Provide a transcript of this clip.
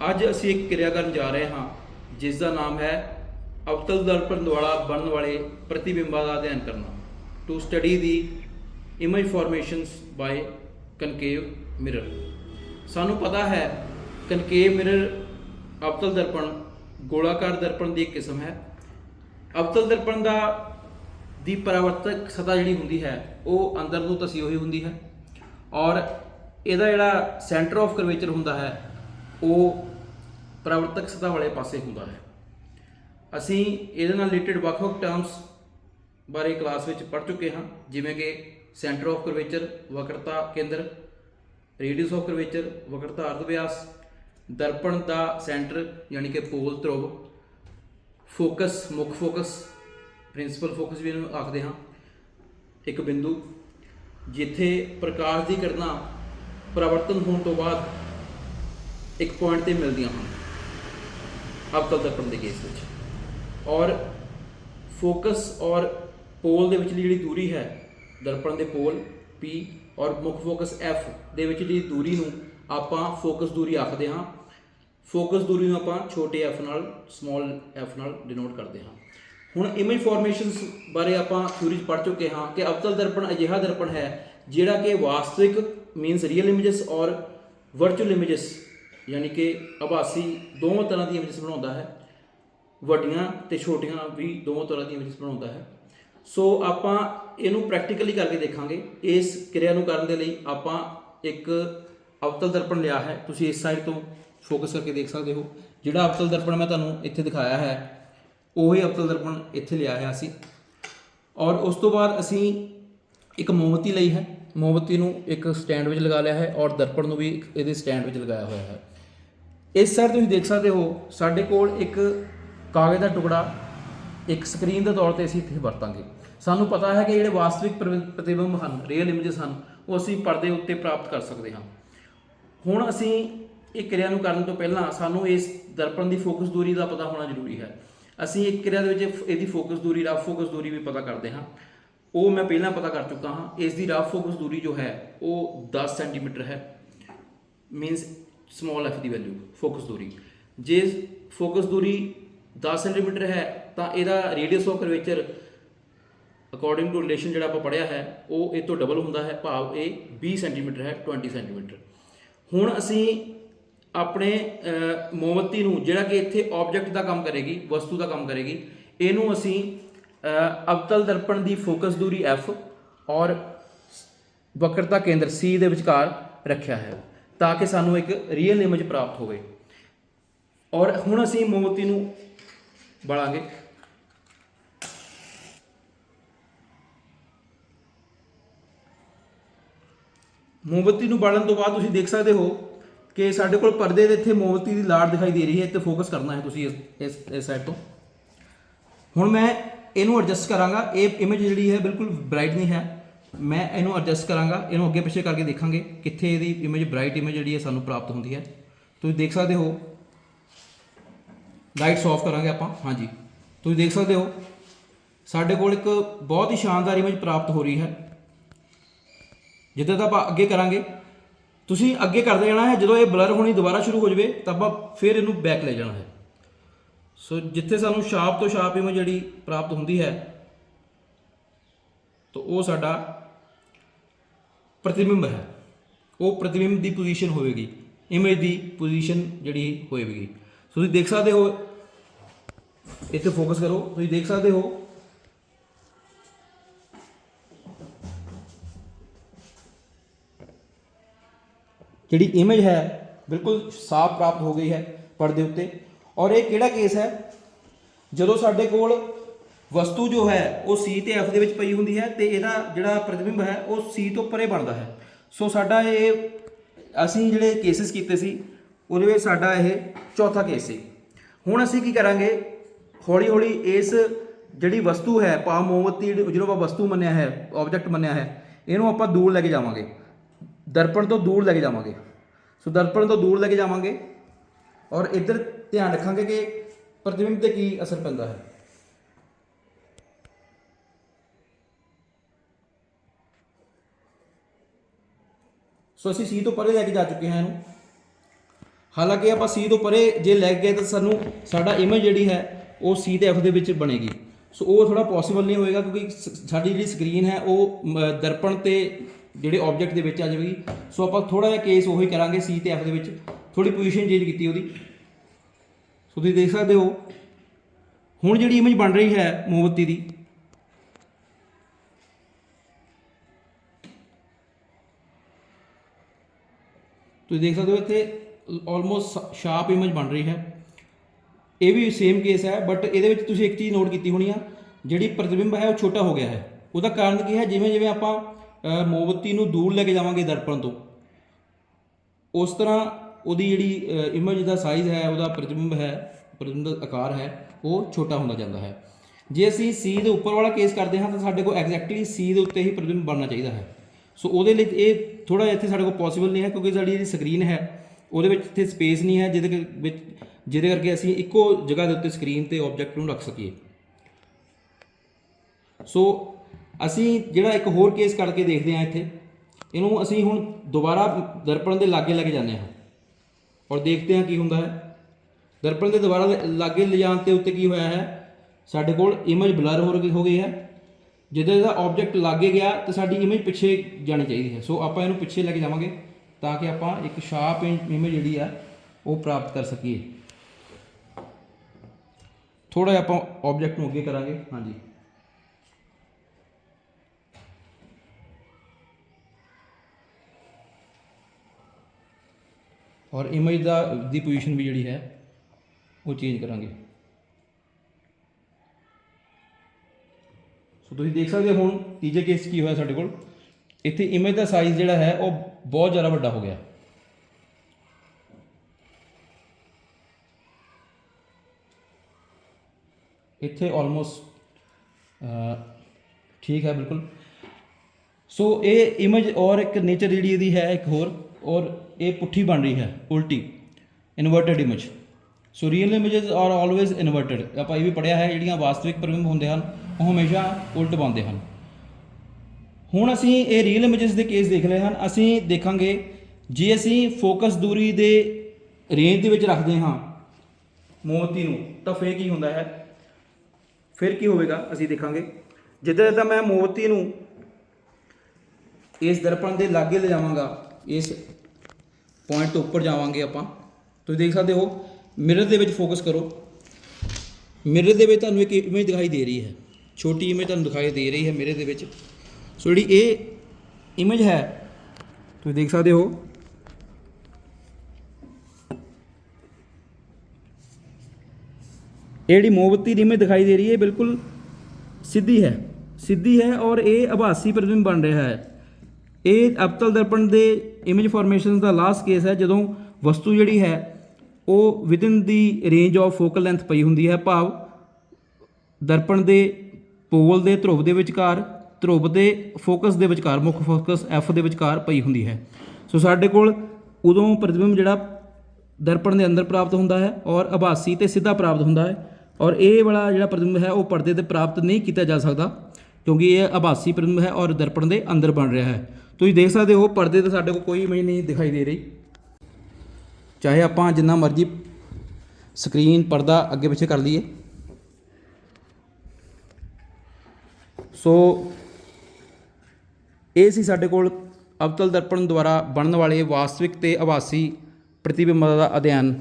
ਅੱਜ ਅਸੀਂ ਇੱਕ ਕਿਰਿਆ ਕਰਨ ਜਾ ਰਹੇ ਹਾਂ, ਜਿਸ ਦਾ ਨਾਮ ਹੈ ਅਵਤਲ ਦਰਪਣ ਦੁਆਰਾ ਬਣਨ ਵਾਲੇ ਪ੍ਰਤੀਬਿੰਬਾਂ ਦਾ ਅਧਿਐਨ ਕਰਨਾ। To study the image formations by concave mirror ਸਾਨੂੰ ਪਤਾ ਹੈ ਕਨਕੇਵ ਮਿਰਰ ਅਵਤਲ ਦਰਪਣ, ਗੋਲਾਕਾਰ ਦਰਪਣ ਦੀ ਇੱਕ ਕਿਸਮ ਹੈ। ਅਵਤਲ ਦਰਪਣ ਦਾ, ਦੀ ਪਰਾਵਰਤਕ ਸਤਹ ਜਿਹੜੀ ਹੁੰਦੀ ਹੈ, ਉਹ ਅੰਦਰ ਨੂੰ ਤਸੀ ਹੋਈ ਹੁੰਦੀ ਹੈ। ਔਰ ਇਹਦਾ ਜਿਹੜਾ ਸੈਂਟਰ ਆਫ ਕਰਵੇਚਰ ਹੁੰਦਾ ਹੈ, ਉਹ ਪਰਾਵਰਤਕ ਸਤਹ ਵਾਲੇ ਪਾਸੇ ਹੁੰਦਾ ਹੈ। ਅਸੀਂ ਇਹਦੇ ਨਾਲ ਰਿਲੇਟਡ ਵੱਖ-ਵੱਖ ਟਰਮਸ ਬਾਰੇ ਕਲਾਸ ਵਿੱਚ ਪੜ੍ਹ ਚੁੱਕੇ ਹਾਂ, ਜਿਵੇਂ ਕਿ ਸੈਂਟਰ ਆਫ ਕਰਵੇਚਰ ਵਕਰਤਾ ਕੇਂਦਰ ਰੇਡੀਅਸ ਆਫ ਕਰਵੇਚਰ ਵਕਰਤਾ ਅਰਧ ਵਿਆਸ ਦਰਪਣ ਦਾ ਸੈਂਟਰ ਯਾਨੀ ਕਿ ਪੋਲ ਧਰੁਵ ਫੋਕਸ ਮੁੱਖ ਫੋਕਸ ਪ੍ਰਿੰਸੀਪਲ ਫੋਕਸ ਵੀ ਇਹਨੂੰ ਆਖਦੇ ਹਾਂ। ਇੱਕ ਬਿੰਦੂ, ਜਿੱਥੇ ਪ੍ਰਕਾਸ਼ ਦੀ ਕਿਰਨਾਂ ਪਰਿਵਰਤਨ ਹੋਣ ਤੋਂ ਬਾਅਦ ਇੱਕ ਪੁਆਇੰਟ ਤੇ ਮਿਲਦੀਆਂ ਹਨ। ਅਵਤਲ ਦਰਪਣ ਦੇ ਕੇਸ ਵਿੱਚ। ਔਰ ਫੋਕਸ ਔਰ ਪੋਲ ਦੇ ਵਿਚਲੀ ਜਿਹੜੀ ਦੂਰੀ ਹੈ, ਦਰਪਣ ਦੇ ਪੋਲ P ਔਰ ਮੁੱਖ ਫੋਕਸ F ਦੇ ਵਿੱਚ ਜਿਹੜੀ ਦੂਰੀ ਨੂੰ ਆਪਾਂ ਫੋਕਸ ਦੂਰੀ ਆਖਦੇ ਹਾਂ। ਫੋਕਸ ਦੂਰੀ ਨੂੰ ਆਪਾਂ ਛੋਟੇ f ਨਾਲ ਸਮਾਲ f ਨਾਲ ਡਿਨੋਟ ਕਰਦੇ ਹਾਂ। ਹੁਣ ਇਮੇਜ ਫਾਰਮੇਸ਼ਨਸ ਬਾਰੇ ਆਪਾਂ ਥਿਊਰੀ 'ਚ ਪੜ੍ਹ ਚੁੱਕੇ ਹਾਂ ਕਿ ਅਵਤਲ ਦਰਪਣ ਅਜਿਹਾ ਦਰਪਣ ਹੈ ਜਿਹੜਾ ਕਿ ਵਾਸਤਵਿਕ ਮੀਨਸ ਰੀਅਲ ਇਮੇਜਸ ਔਰ ਵਰਚੁਅਲ ਇਮੇਜਸ ਯਾਨੀ ਕਿ ਆਭਾਸੀ ਦੋਵਾਂ ਤਰ੍ਹਾਂ ਦੀ ਇਮੇਜਸ ਬਣਾਉਂਦਾ ਹੈ। ਵੱਡੀਆਂ ਤੇ ਛੋਟੀਆਂ ਵੀ ਦੋਵਾਂ ਤਰ੍ਹਾਂ ਦੀ ਇਮੇਜਸ ਬਣਾਉਂਦਾ ਹੈ। ਸੋ ਆਪਾਂ ਇਹਨੂੰ ਪ੍ਰੈਕਟੀਕਲੀ ਕਰਕੇ ਦੇਖਾਂਗੇ। ਇਸ ਕਿਰਿਆ ਨੂੰ ਕਰਨ ਦੇ ਲਈ ਆਪਾਂ ਇੱਕ ਅਵਤਲ ਦਰਪਣ ਲਿਆ ਹੈ। ਤੁਸੀਂ ਇਸ ਸਾਈਡ ਤੋਂ ਫੋਕਸ ਕਰਕੇ ਦੇਖ ਸਕਦੇ ਹੋ। ਜਿਹੜਾ ਅਵਤਲ ਦਰਪਣ ਮੈਂ ਤੁਹਾਨੂੰ ਇੱਥੇ ਦਿਖਾਇਆ ਹੈ, ਉਹੀ ਅਵਤਲ ਦਰਪਣ ਇੱਥੇ ਲਿਆ ਹੈ ਅਸੀਂ। ਔਰ ਉਸ ਤੋਂ ਬਾਅਦ ਅਸੀਂ ਇੱਕ ਮੋਮਬੱਤੀ ਲਈ ਹੈ। ਮੋਮਬੱਤੀ ਨੂੰ ਇੱਕ ਸਟੈਂਡ ਵਿੱਚ ਲਗਾ ਲਿਆ ਹੈ ਔਰ ਦਰਪਣ ਨੂੰ ਵੀ ਇੱਕ ਇਹਦੇ ਸਟੈਂਡ ਵਿੱਚ ਲਗਾਇਆ ਹੋਇਆ ਹੈ। ਇਸ ਸਾਈਡ ਤੁਸੀਂ ਦੇਖ ਸਕਦੇ ਹੋ, ਸਾਡੇ ਕੋਲ ਇੱਕ ਕਾਗਜ਼ ਦਾ ਟੁਕੜਾ, ਇੱਕ ਸਕਰੀਨ ਦੇ ਤੌਰ ਤੇ ਅਸੀਂ ਇੱਥੇ ਵਰਤਾਂਗੇ। ਸਾਨੂੰ ਪਤਾ ਹੈ ਕਿ ਜਿਹੜੇ ਵਾਸਤਵਿਕ ਪ੍ਰਵਿ- ਪ੍ਰਤੀਬਿੰਬ ਹਨ ਰੀਅਲ ਇਮੇਜਸ ਹਨ, ਉਹ ਅਸੀਂ ਪਰਦੇ ਉੱਤੇ ਪ੍ਰਾਪਤ ਕਰ ਸਕਦੇ ਹਾਂ। ਹੁਣ ਅਸੀਂ ਇਹ ਕਿਰਿਆ ਨੂੰ ਕਰਨ ਤੋਂ ਪਹਿਲਾਂ ਸਾਨੂੰ ਇਸ ਦਰਪਣ ਦੀ ਫੋਕਸ ਦੂਰੀ ਦਾ ਪਤਾ ਹੋਣਾ ਜ਼ਰੂਰੀ ਹੈ। ਅਸੀਂ ਇੱਕ ਕਿਰਿਆ ਦੇ ਵਿੱਚ ਇਹਦੀ ਫੋਕਸ ਦੂਰੀ ਰਫ ਫੋਕਸ ਦੂਰੀ ਵੀ ਪਤਾ ਕਰਦੇ ਹਾਂ। ਉਹ ਮੈਂ ਪਹਿਲਾਂ ਪਤਾ ਕਰ ਚੁੱਕਾ ਹਾਂ, ਇਸ ਦੀ ਰਫ ਫੋਕਸ ਦੂਰੀ ਜੋ ਹੈ, ਉਹ 10 ਸੈਂਟੀਮੀਟਰ ਹੈ। ਮੀਨਸ ਸਮਾਲ f ਦੀ ਵੈਲਿਊ ਫੋਕਸ ਦੂਰੀ। ਜੇ ਫੋਕਸ ਦੂਰੀ 10 ਸੈਂਟੀਮੀਟਰ ਹੈ ਤਾਂ ਇਹਦਾ radius of curvature according to relation ਜਿਹੜਾ ਆਪਾਂ ਪੜਿਆ ਹੈ ਉਹ ਇਹ ਤੋਂ ਡਬਲ ਹੁੰਦਾ ਹੈ ਭਾਵ ਇਹ 20 ਸੈਂਟੀਮੀਟਰ ਹੈ 20 ਸੈਂਟੀਮੀਟਰ ਹੁਣ ਅਸੀਂ ਆਪਣੇ ਅਹ, ਮੋਮਬੱਤੀ ਨੂੰ ਜਿਹੜਾ ਕਿ ਇੱਥੇ ਆਬਜੈਕਟ ਦਾ ਕੰਮ ਕਰੇਗੀ ਵਸਤੂ ਦਾ ਕੰਮ ਕਰੇਗੀ ਇਹਨੂੰ ਅਸੀਂ ਅਵਤਲ ਦਰਪਣ ਦੀ ਫੋਕਸ ਦੂਰੀ f ਔਰ ਵਕਰਤਾ ਕੇਂਦਰ C ਦੇ ਵਿਚਕਾਰ ਰੱਖਿਆ ਹੈ। ਤਾਂ ਕਿ ਸਾਨੂੰ ਇੱਕ ਰੀਅਲ ਇਮੇਜ ਪ੍ਰਾਪਤ ਹੋਵੇ। ਔਰ ਹੁਣ ਅਸੀਂ ਮੋਮਬੱਤੀ ਨੂੰ ਬਲਾਂਗੇ। ਮੋਮਬੱਤੀ ਨੂੰ ਬਾਲਣ ਤੋਂ ਬਾਅਦ ਤੁਸੀਂ ਦੇਖ ਸਕਦੇ ਹੋ ਕਿ ਸਾਡੇ ਕੋਲ ਪਰਦੇ ਦੇ ਇੱਥੇ ਮੋਮਬਤੀ ਦੀ ਲਾੜ ਦਿਖਾਈ ਦੇ ਰਹੀ ਹੈ। ਇੱਥੇ ਫੋਕਸ ਕਰਨਾ ਹੈ ਤੁਸੀਂ ਇਸ ਇਸ ਇਸ ਸਾਈਡ ਤੋਂ। ਹੁਣ ਮੈਂ ਇਹਨੂੰ ਐਡਜਸਟ ਕਰਾਂਗਾ। ਇਹ ਇਮੇਜ ਜਿਹੜੀ ਹੈ ਬਿਲਕੁਲ ਬ੍ਰਾਈਟ ਨਹੀਂ ਹੈ। ਮੈਂ ਇਹਨੂੰ ਐਡਜਸਟ ਕਰਾਂਗਾ, ਇਹਨੂੰ ਅੱਗੇ ਪਿੱਛੇ ਕਰਕੇ ਦੇਖਾਂਗੇ ਕਿੱਥੇ ਇਹਦੀ ਇਮੇਜ ਬ੍ਰਾਈਟ ਇਮੇਜ ਜਿਹੜੀ ਹੈ ਸਾਨੂੰ ਪ੍ਰਾਪਤ ਹੁੰਦੀ ਹੈ। ਤੁਸੀਂ ਦੇਖ ਸਕਦੇ ਹੋ ਲਾਈਟਸ ਆਫ ਕਰਾਂਗੇ ਆਪਾਂ, ਹਾਂਜੀ। ਤੁਸੀਂ ਦੇਖ ਸਕਦੇ ਹੋ, ਸਾਡੇ ਕੋਲ ਇੱਕ ਬਹੁਤ ਹੀ ਸ਼ਾਨਦਾਰ ਇਮੇਜ ਪ੍ਰਾਪਤ ਹੋ ਰਹੀ ਹੈ। ਜਿੱਦਾਂ ਤਾਂ ਆਪਾਂ ਅੱਗੇ ਕਰਾਂਗੇ, ਤੁਸੀਂ ਅੱਗੇ ਕਰਦੇ ਜਾਣਾ ਹੈ, ਜਦੋਂ ਇਹ ਬਲਰ ਹੋਣੀ ਦੁਬਾਰਾ ਸ਼ੁਰੂ ਹੋ ਜਾਵੇ, ਤਾਂ ਆਪਾਂ ਫਿਰ ਇਹਨੂੰ ਬੈਕ ਲੈ ਜਾਣਾ ਹੈ। ਸੋ ਜਿੱਥੇ ਸਾਨੂੰ ਸ਼ਾਰਪ ਤੋਂ ਸ਼ਾਰਪ ਇਮੇਜ ਜਿਹੜੀ ਪ੍ਰਾਪਤ ਹੁੰਦੀ ਹੈ, ਤਾਂ ਉਹ ਸਾਡਾ ਪ੍ਰਤੀਬਿੰਬ ਹੈ। ਉਹ ਪ੍ਰਤੀਬਿੰਬ ਦੀ ਪੋਜੀਸ਼ਨ ਹੋਵੇਗੀ। ਇਮੇਜ ਦੀ ਪੋਜੀਸ਼ਨ ਜਿਹੜੀ ਹੋਵੇਗੀ। ਸੋ ਤੁਸੀਂ ਦੇਖ ਸਕਦੇ ਹੋ, ਇੱਥੇ ਫੋਕਸ ਕਰੋ। ਤੁਸੀਂ ਦੇਖ ਸਕਦੇ ਹੋ, ਜਿਹੜੀ ਇਮੇਜ ਹੈ, ਬਿਲਕੁਲ ਸਾਫ਼ ਪ੍ਰਾਪਤ ਹੋ ਗਈ ਹੈ ਪਰਦੇ ਉੱਤੇ। ਔਰ ਇਹ ਕਿਹੜਾ ਕੇਸ ਹੈ? ਜਦੋਂ ਸਾਡੇ ਕੋਲ ਵਸਤੂ ਜੋ ਹੈ, ਉਹ C ਤੇ F ਦੇ ਵਿੱਚ ਪਈ ਹੁੰਦੀ ਹੈ ਤੇ ਇਹਦਾ ਜਿਹੜਾ ਪ੍ਰਤੀਬਿੰਬ ਹੈ, ਉਹ C ਤੋਂ ਪਰੇ ਬਣਦਾ ਹੈ। ਸੋ ਸਾਡਾ ਇਹ ਅਸੀਂ ਜਿਹੜੇ ਕੇਸਿਸ ਕੀਤੇ ਸੀ, ਉਹਦੇ ਵਿੱਚ ਸਾਡਾ ਇਹ ਚੌਥਾ ਕੇਸ ਸੀ। ਹੁਣ ਅਸੀਂ ਕੀ ਕਰਾਂਗੇ ਹੌਲੀ ਹੌਲੀ ਇਸ ਜਿਹੜੀ ਵਸਤੂ ਹੈ ਪਾ ਮੋਮਬੱਤੀ ਜਿਹੜੀ- ਜਿਹਨੂੰ ਆਪਾਂ ਵਸਤੂ ਮੰਨਿਆ ਹੈ ਆਬਜੈਕਟ ਮੰਨਿਆ ਹੈ, ਇਹਨੂੰ ਆਪਾਂ ਦੂਰ ਲੈ ਕੇ ਜਾਵਾਂਗੇ। ਦਰਪਣ ਤੋਂ ਦੂਰ ਲੈ ਕੇ ਜਾਵਾਂਗੇ। ਸੋ ਦਰਪਣ ਤੋਂ ਦੂਰ ਲੈ ਕੇ ਜਾਵਾਂਗੇ ਔਰ ਇੱਧਰ ਧਿਆਨ ਰੱਖਾਂਗੇ ਕਿ ਪ੍ਰਤੀਬਿੰਬ ਤੇ ਕੀ ਅਸਰ ਪੈਂਦਾ ਹੈ। ਸੋ ਅਸੀਂ ਸੀ ਤੋਂ ਪਰੇ ਲੈ ਕੇ ਜਾ ਚੁੱਕੇ ਹਾਂ ਇਹਨੂੰ। ਹਾਲਾਂਕਿ ਆਪਾਂ ਸੀ ਤੋਂ ਪਰੇ ਜੇ ਲੈ ਗਏ ਤਾਂ ਸਾਨੂੰ ਸਾਡਾ ਇਮੇਜ ਜਿਹੜੀ ਹੈ, ਉਹ ਸੀ ਤੇ ਐਫ ਦੇ ਵਿੱਚ ਬਣੇਗੀ। ਸੋ ਉਹ ਥੋੜਾ ਪੋਸੀਬਲ ਨਹੀਂ ਹੋਏਗਾ ਕਿਉਂਕਿ ਸ- ਸਾਡੀ ਜਿਹੜੀ ਸਕਰੀਨ ਹੈ, ਉਹ ਦਰਪਣ ਤੇ ਜਿਹੜੇ ਆਬਜੈਕਟ ਦੇ ਵਿੱਚ ਆ ਜਾਵੇਗੀ। ਸੋ ਆਪਾਂ ਥੋੜਾ ਜਿਹਾ ਕੇਸ ਉਹੀ ਕਰਾਂਗੇ ਸੀ ਤੇ ਐਫ ਦੇ ਵਿੱਚ। ਥੋੜੀ ਪੋਜੀਸ਼ਨ ਚੇਂਜ ਕੀਤੀ ਉਹਦੀ। ਸੋ ਤੁਸੀਂ ਦੇਖ ਸਕਦੇ ਹੋ। ਹੁਣ ਜਿਹੜੀ ਇਮੇਜ ਬਣ ਰਹੀ ਹੈ ਮੋਮਬੱਤੀ ਦੀ ਤੁਸੀਂ ਦੇਖ ਸਕਦੇ ਹੋ ਇੱਥੇ ਆਲਮੋਸਟ ਸ਼ਾਰਪ ਇਮੇਜ ਬਣ ਰਹੀ ਹੈ। ਇਹ ਵੀ ਸੇਮ ਕੇਸ ਹੈ ਬਟ ਇਹਦੇ ਵਿੱਚ ਤੁਸੀਂ ਇੱਕ ਚੀਜ਼ ਨੋਟ ਕੀਤੀ ਹੋਣੀ ਆ ਜਿਹੜੀ ਪ੍ਰਤੀਬਿੰਬ ਹੈ ਉਹ ਛੋਟਾ ਹੋ ਗਿਆ ਹੈ। ਉਹਦਾ ਕਾਰਨ ਕੀ ਹੈ? ਜਿਵੇਂ ਜਿਵੇਂ ਆਪਾਂ ਅ, ਮੋਮਬੱਤੀ ਨੂੰ ਦੂਰ ਲੈ ਕੇ ਜਾਵਾਂਗੇ ਦਰਪਣ ਤੋਂ ਉਸ ਤਰ੍ਹਾਂ ਉਹਦੀ ਜਿਹੜੀ ਇਮੇਜ ਦਾ ਸਾਈਜ਼ ਹੈ ਉਹਦਾ ਪ੍ਰਤੀਬਿੰਬ ਹੈ ਪ੍ਰਤੀਬਿੰਬ ਦਾ ਆਕਾਰ ਹੈ ਉਹ ਛੋਟਾ ਹੁੰਦਾ ਜਾਂਦਾ ਹੈ। ਜੇ ਅਸੀਂ ਸੀ ਦੇ ਉੱਪਰ ਵਾਲਾ ਕੇਸ ਕਰਦੇ ਹਾਂ ਤਾਂ ਸਾਡੇ ਕੋਲ ਐਗਜ਼ੈਕਟਲੀ ਸੀ ਦੇ ਉੱਤੇ ਹੀ ਪ੍ਰਤੀਬਿੰਬ ਬਣਨਾ ਚਾਹੀਦਾ ਹੈ। ਸੋ ਉਹਦੇ ਲਈ ਇਹ ਥੋੜਾ ਜਿਹਾ ਇੱਥੇ ਸਾਡੇ ਕੋਲ ਪੋਸੀਬਲ ਨਹੀਂ ਹੈ ਕਿਉਂਕਿ ਸਾਡੀ ਜਿਹੜੀ ਸਕਰੀਨ ਹੈ, ਉਹਦੇ ਵਿੱਚ ਇੱਥੇ ਸਪੇਸ ਨਹੀਂ ਹੈ ਜਿਹਦੇ ਕਰ- ਵਿੱਚ, ਜਿਹਦੇ ਕਰਕੇ ਅਸੀਂ ਇੱਕੋ ਜਗ੍ਹਾ ਦੇ ਉੱਤੇ ਸਕਰੀਨ ਤੇ ਆਬਜੈਕਟ ਨੂੰ ਰੱਖ ਸਕੀਏ। ਸੋ ਅਸੀਂ ਜਿਹੜਾ ਇੱਕ ਹੋਰ ਕੇਸ ਕਰਕੇ ਦੇਖਦੇ ਹਾਂ ਇੱਥੇ। ਇਹਨੂੰ ਅਸੀਂ ਹੁਣ ਦੁਬਾਰਾ ਦਰਪਣ ਦੇ ਲਾਗੇ ਲੈ ਕੇ ਜਾਂਦੇ ਹਾਂ। ਔਰ ਦੇਖਦੇ ਹਾਂ ਕੀ ਹੁੰਦਾ ਹੈ। ਦਰਪਣ ਦੇ ਦੁਬਾਰਾ ਲਾਗੇ ਲਿਜਾਣ ਤੇ ਉੱਤੇ ਕੀ ਹੋਇਆ ਹੈ? ਸਾਡੇ ਕੋਲ ਇਮੇਜ ਬਲਰ ਹੋ ਗਈ ਹੋ ਗਈ ਹੈ। ਜਦੋਂ ਇਹਦਾ ਆਬਜੈਕਟ ਲਾਗੇ ਗਿਆ ਤਾਂ ਸਾਡੀ ਇਮੇਜ ਪਿੱਛੇ ਜਾਣੀ ਚਾਹੀਦੀ ਹੈ। ਸੋ ਆਪਾਂ ਇਹਨੂੰ ਪਿੱਛੇ ਲੈ ਕੇ ਜਾਵਾਂਗੇ ਤਾਂ ਕਿ ਆਪਾਂ ਇੱਕ ਸ਼ਾਰਪ ਇਮੇਜ ਜਿਹੜੀ ਆ, ਉਹ ਪ੍ਰਾਪਤ ਕਰ ਸਕੀਏ। ਥੋੜਾ ਜਿਹਾ ਆਪਾਂ ਆਬਜੈਕਟ ਨੂੰ ਅੱਗੇ ਕਰਾਂਗੇ। ਹਾਂਜੀ। ਔਰ ਇਮੇਜ ਦਾ, ਦੀ ਪੋਜੀਸ਼ਨ ਵੀ ਜਿਹੜੀ ਹੈ, ਉਹ ਚੇਂਜ ਕਰਾਂਗੇ। ਸੋ ਤੁਸੀਂ ਦੇਖ ਸਕਦੇ ਹੋ ਹੁਣ ਤੀਜੇ ਕੇਸ ਕੀ ਹੋਇਆ ਸਾਡੇ ਕੋਲ। ਇੱਥੇ ਇਮੇਜ ਦਾ ਸਾਈਜ਼ ਜਿਹੜਾ ਹੈ, ਉਹ ਬਹੁਤ ਜ਼ਿਆਦਾ ਵੱਡਾ ਹੋ ਗਿਆ। ਇੱਥੇ ਆਲਮੋਸਟ ਠੀਕ ਹੈ, ਬਿਲਕੁਲ। ਸੋ ਇਹ ਇਮੇਜ ਔਰ ਇੱਕ ਨੇਚਰ ਜਿਹੜੀ ਇਹਦੀ ਹੈ, ਇੱਕ ਹੋਰ, ਔਰ ਇਹ ਪੁੱਠੀ ਬਣ ਰਹੀ ਹੈ, ਉਲਟੀ inverted image so real images are always inverted ਆਪਾਂ ਇਹ ਵੀ ਪੜਿਆ ਹੈ, ਜਿਹੜੀਆਂ ਵਾਸਤਵਿਕ ਪ੍ਰਤਿਬਿੰਬ ਹੁੰਦੇ ਹਨ ਉਹ ਹਮੇਸ਼ਾ ਉਲਟ ਪਾਉਂਦੇ ਹਨ। ਹੁਣ ਅਸੀਂ ਇਹ ਰੀਅਲ ਇਮੇजेस ਦੇ ਕੇਸ ਦੇਖ ਲਏ ਹਨ। ਅਸੀਂ ਦੇਖਾਂਗੇ, ਜੇ ਅਸੀਂ ਫੋਕਸ ਦੂਰੀ ਦੇ ਰੇਂਜ ਦੇ ਵਿੱਚ ਰੱਖਦੇ ਹਾਂ ਮੋਮਬੱਤੀ ਨੂੰ, ਤਾਂ ਫੇਰ ਕੀ ਹੁੰਦਾ ਹੈ? ਫਿਰ ਕੀ ਹੋਵੇਗਾ? ਅਸੀਂ ਦੇਖਾਂਗੇ। ਜਿੱਦਾਂ ਜਿੱਦਾਂ ਮੈਂ ਮੋਮਬੱਤੀ ਨੂੰ ਇਸ ਦਰਪਣ ਦੇ ਲਾਗੇ ਲੈ ਜਾਵਾਂਗਾ ਇਸ ਪੁਆਇੰਟ ਤੋਂ ਉੱਪਰ ਜਾਵਾਂਗੇ ਆਪਾਂ। ਤੁਸੀਂ ਦੇਖ ਸਕਦੇ ਹੋ ਮਿਰਰ ਦੇ ਵਿੱਚ ਫੋਕਸ ਕਰੋ। ਮਿਰਰ ਦੇ ਵਿੱਚ ਤੁਹਾਨੂੰ ਇੱਕ ਇਮੇਜ ਦਿਖਾਈ ਦੇ ਰਹੀ ਹੈ। ਛੋਟੀ ਇਮੇਜ ਤੁਹਾਨੂੰ ਦਿਖਾਈ ਦੇ ਰਹੀ ਹੈ ਮੇਰੇ ਦੇ ਵਿੱਚ। ਸੋ ਜਿਹੜੀ ਇਹ ਇਮੇਜ ਹੈ, ਤੁਸੀਂ ਦੇਖ ਸਕਦੇ ਹੋ। ਇਹ ਜਿਹੜੀ ਮੋਮਬੱਤੀ ਦੀ ਇਮੇਜ ਦਿਖਾਈ ਦੇ ਰਹੀ ਹੈ ਬਿਲਕੁਲ ਸਿੱਧੀ ਹੈ। ਸਿੱਧੀ ਹੈ ਔਰ ਇਹ ਆਭਾਸੀ ਪ੍ਰਤਿਬਿੰਬ ਬਣ ਰਿਹਾ ਹੈ। ਇਹ ਅਬਤਲ ਦਰਪਣ ਦੇ ਇਮੇਜ ਫਾਰਮੇਸ਼ਨ ਦਾ ਲਾਸਟ ਕੇਸ ਹੈ, ਜਦੋਂ ਵਸਤੂ ਜਿਹੜੀ ਹੈ, ਉਹ within the range of focal length ਪਈ ਹੁੰਦੀ ਹੈ। ਭਾਵ ਦਰਪਣ ਦੇ ਪੋਲ ਦੇ ਧਰੁਵ ਦੇ ਵਿਚਕਾਰ, ਧਰੁਵ ਦੇ ਫੋਕਸ ਦੇ ਵਿਚਕਾਰ, ਮੁੱਖ ਫੋਕਸ ਐਫ ਦੇ ਵਿਚਕਾਰ ਪਈ ਹੁੰਦੀ ਹੈ। ਸੋ ਸਾਡੇ ਕੋਲ ਉਦੋਂ ਪ੍ਰਤਿਬਿੰਬ ਜਿਹੜਾ ਦਰਪਣ ਦੇ ਅੰਦਰ ਪ੍ਰਾਪਤ ਹੁੰਦਾ ਹੈ ਔਰ ਆਭਾਸੀ ਤੇ ਸਿੱਧਾ ਪ੍ਰਾਪਤ ਹੁੰਦਾ ਹੈ ਔਰ ਇਹ ਵਾਲਾ ਜਿਹੜਾ ਪ੍ਰਤਿਬਿੰਬ ਹੈ ਉਹ ਪਰਦੇ ਤੇ ਪ੍ਰਾਪਤ ਨਹੀਂ ਕੀਤਾ ਜਾ ਸਕਦਾ ਕਿਉਂਕਿ ਇਹ ਆਭਾਸੀ ਪ੍ਰਤਿਬਿੰਬ ਹੈ ਔਰ ਦਰਪਣ ਦੇ ਅੰਦਰ ਬਣ ਰਿਹਾ ਹੈ। ਤੁਸੀਂ ਦੇਖ ਸਕਦੇ ਹੋ ਪਰਦੇ ਤੇ ਸਾਡੇ ਕੋਲ ਕੋਈ ਇਮੇਜ ਨਹੀਂ ਦਿਖਾਈ ਦੇ ਰਹੀ। ਚਾਹੇ ਆਪਾਂ ਜਿੰਨਾ ਮਰਜ਼ੀ ਸਕਰੀਨ, ਪਰਦਾ ਅੱਗੇ ਪਿੱਛੇ ਕਰ ਲਈਏ। ਸੋ ਇਹ ਸੀ ਸਾਡੇ ਕੋਲ ਅਵਤਲ ਦਰਪਣ ਦੁਆਰਾ ਬਣਨ ਵਾਲੇ ਵਾਸਤਵਿਕ ਤੇ ਆਭਾਸੀ ਪ੍ਰਤੀਬਿੰਬਾਂ ਦਾ ਅਧਿਐਨ।